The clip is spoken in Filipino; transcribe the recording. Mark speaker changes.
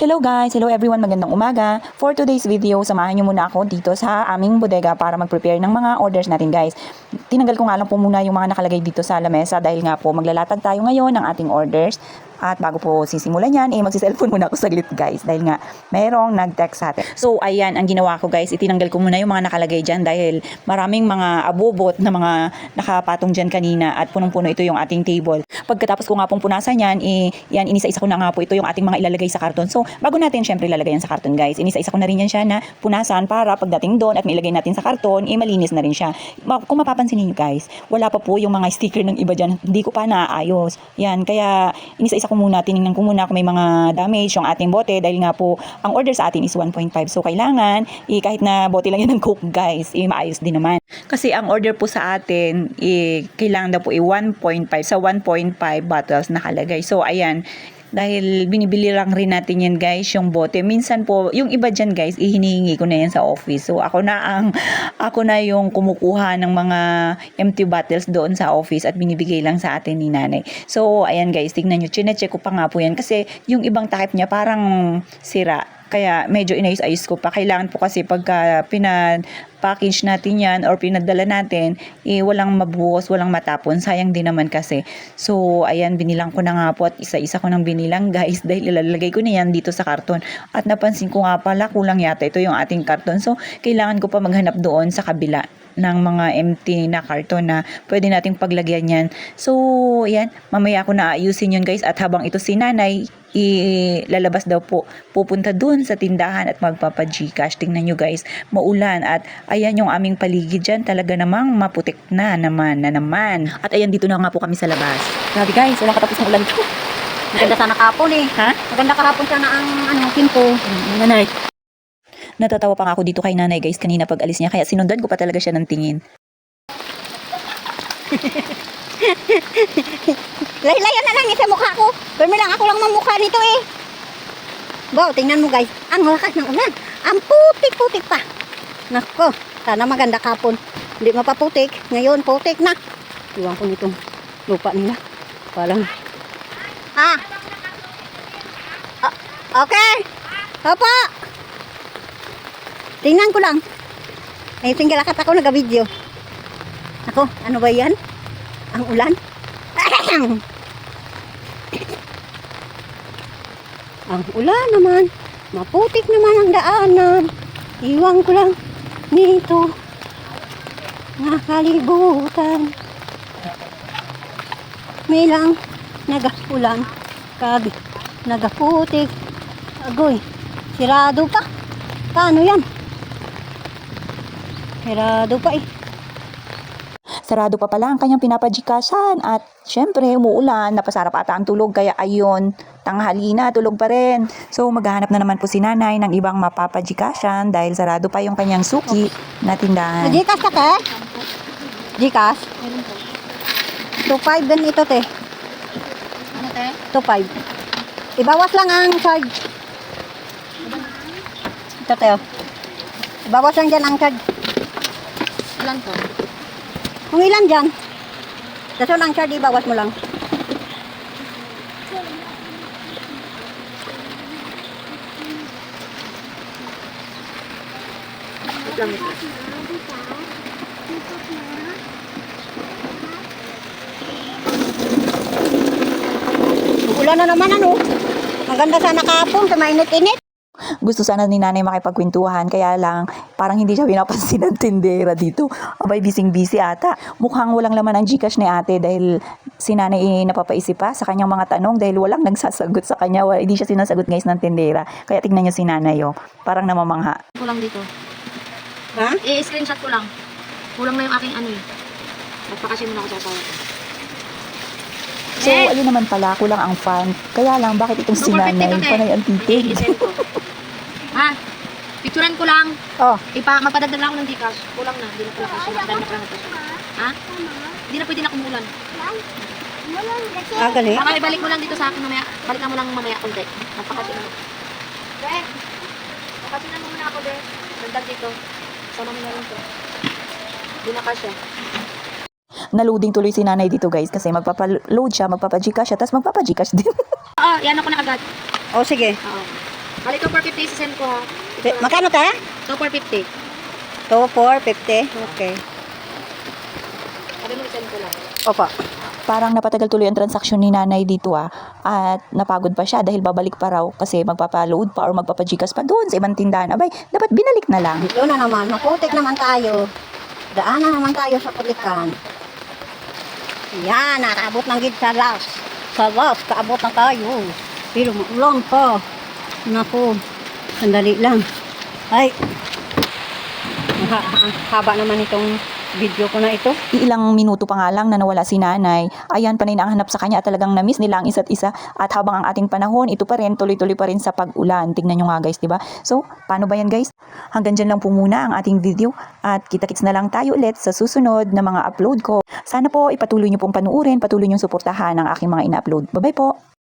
Speaker 1: Hello guys! Hello everyone! Magandang umaga! For today's video, samahan niyo muna ako dito sa aming bodega para mag-prepare ng mga orders natin guys. Tinanggal ko nga lang po muna yung mga nakalagay dito sa lamesa dahil nga po maglalatag tayo ngayon ng ating orders. At bago po sisimulan yan, eh magsiselfone muna ako saglit guys dahil nga mayroong nag-text sa atin. So ayan, ang ginawa ko guys, itinanggal ko muna yung mga nakalagay dyan dahil maraming mga abobot na mga nakapatong dyan kanina at punong-puno ito yung ating table. Pagkatapos ko nga pong punasan yan, eh, yan inisa-isa ko na nga po ito yung ating mga ilalagay sa karton. So bago natin syempre ilalagay yan sa karton guys, inisa-isa ko na rin yan siya na punasan para pagdating doon at mailagay natin sa karton, eh malinis na rin siya. Ma- kung mapapansin niyo guys, wala pa po yung mga sticker ng iba dyan, hindi ko pa naaayos. Yan, kaya inisa-isa ko muna, tiningnan ko muna kung may mga damage yung ating bote dahil nga po ang order sa atin is 1.5. So kailangan, eh, kahit na bote lang yan ng coke guys, eh, maayos din naman. Kasi ang order po sa atin, eh, kailangan daw po eh, 1.5 sa 1.5 bottles nakalagay. So ayan, dahil binibili lang rin natin yan guys, yung bote. Minsan po, yung iba dyan guys, ihinihingi ko na yan sa office. So ako na ang, ako na yung kumukuha ng mga empty bottles doon sa office at binibigay lang sa atin ni nanay. So ayan guys, tignan nyo, chinecheck ko pa nga po yan. Kasi yung ibang takip niya parang sira. Kaya medyo inayos-ayos ko pa. Kailangan po kasi pagka pinad-package natin yan or pinadala natin, eh, walang mabuhos, walang matapon. Sayang din naman kasi. So, ayan, binilang ko na nga po at isa-isa ko nang binilang guys dahil ilalagay ko na yan dito sa karton. At napansin ko nga pala, kulang yata ito yung ating karton. So, kailangan ko pa maghanap doon sa kabila ng mga empty na karton na pwede nating paglagyan yan. So, yan, mamaya ko na ayusin yun guys at habang ito si nanay, ilalabas daw po pupunta dun sa tindahan at magpapa-Gcash. Tingnan nyo guys, maulan at ayan yung aming paligid dyan. Talaga namang maputik na naman na naman. At ayan dito na nga po kami sa labas. Grabe guys, walang katapos ng ulan ito.
Speaker 2: Maganda sana kahapon eh.
Speaker 1: Ha?
Speaker 2: Maganda kahapon sana ang ano, kimpo.
Speaker 1: Nanay. Natatawa pa nga ako dito kay nanay guys kanina pag alis niya kaya sinundan ko pa talaga siya ng tingin.
Speaker 2: Layo-layo na lang eh sa mukha ko. Pero lang ako lang mamukha nito eh. Bo, tingnan mo guys. Ang lakas ng ulan. Ang putik-putik pa. Nako, sana maganda kahapon. Hindi mapaputik. Ngayon, putik na. Iwan ko nitong lupa nila. Parang... Ah! Ah, okay! Opo! Tingnan ko lang. Ay, tinggal akat ako nag-video. Ako, ano ba yan? Ang ulan? ang ulan naman. Maputik naman ang daanan. Iwan ko lang nito. Nakalibutan. May lang nagapulan. Kag nagaputik. Agoy, sirado pa. Paano yan? Sirado pa eh.
Speaker 1: Sarado pa pala ang kanyang pinapadjikasan at syempre umuulan, napasarap ata ang tulog kaya ayon, tanghali na, tulog pa rin. So maghahanap na naman po si nanay ng ibang mapapadjikasan dahil sarado pa yung kanyang suki na tindahan.
Speaker 2: Gcash ka, te? Gcash? 2.5 din ito, te.
Speaker 3: Ano te?
Speaker 2: 2.5. Ibawas lang ang charge. Ito, te. oh. Ibawas lang dyan ang charge.
Speaker 3: Ilan to?
Speaker 2: Kung ilan dyan? Kaso ang charge, ibawas mo lang. Ulan na naman ano. Ang ganda sana kahapon sa mainit-init.
Speaker 1: Gusto sana ni nanay makipagkwentuhan kaya lang parang hindi siya pinapansin ng tindera dito. Abay bising-busy ata. Mukhang walang laman ang Gcash ni ate dahil si nanay napapaisip pa sa kanyang mga tanong dahil walang nagsasagot sa kanya. Wala, hindi siya sinasagot guys ng tindera. Kaya tignan niyo si nanay oh. Parang namamangha.
Speaker 3: Kulang dito.
Speaker 2: Ha?
Speaker 3: I-screenshot ko lang. Kulang na yung aking ano eh. Magpakasin muna ako sa asawa ko.
Speaker 1: So, ayun naman pala, kulang ang fan. Kaya lang, bakit itong si nanay, panay ang titig?
Speaker 3: I-send ko. ha? Picturean ko lang.
Speaker 2: Oh,
Speaker 3: Ipa, magpadagdag ako ng Gcash. Kulang na. Hindi na pala kasi. Magdala na pala cash. Ha? Hindi na pwede na kumulan.
Speaker 2: ah, gali.
Speaker 3: Baka ibalik mo lang dito sa akin mamaya. Balik na mo lang mamaya konti. Magpakasin mo. Be! Pakasinan mo muna ako, Be. Nagdag dito. Sama mo na lang to. Hindi na kasya.
Speaker 1: Na-loading tuloy si nanay dito guys kasi magpapa-load siya, magpapa-Gcash siya, tapos magpapa-Gcash din.
Speaker 3: Oo, yan ako na agad.
Speaker 2: Oh, sige.
Speaker 3: Oo. Bali, ito 450 send ko ha.
Speaker 2: Magkano
Speaker 3: 450.
Speaker 2: 2, 4, 50. Okay.
Speaker 3: Sabi mo, send ko lang.
Speaker 2: Opo.
Speaker 1: Parang napatagal tuloy ang transaksyon ni nanay dito ah. At napagod pa siya dahil babalik pa raw kasi magpapaload pa or magpapajikas pa doon sa ibang tindahan. Abay, dapat binalik na lang.
Speaker 2: Dito na naman. Maputik naman tayo. Daan na naman tayo sa pulikan. Yan, nakaabot ng gid sa last. Sa last, kaabot na tayo. Pero maulan pa. Naku, sandali lang. Ay, ha- ha- haba naman itong video ko na ito.
Speaker 1: Ilang minuto pa nga lang na nawala si nanay. Ayan, panay na hanap sa kanya at talagang na-miss nila ang isa't isa. At habang ang ating panahon, ito pa rin, tuloy-tuloy pa rin sa pag-ulan. Tignan nyo nga guys, di ba? So, paano ba yan guys? Hanggang dyan lang po muna ang ating video. At kita-kits na lang tayo ulit sa susunod na mga upload ko. Sana po ipatuloy nyo pong panuorin, patuloy nyo suportahan ang aking mga ina-upload. Bye-bye po!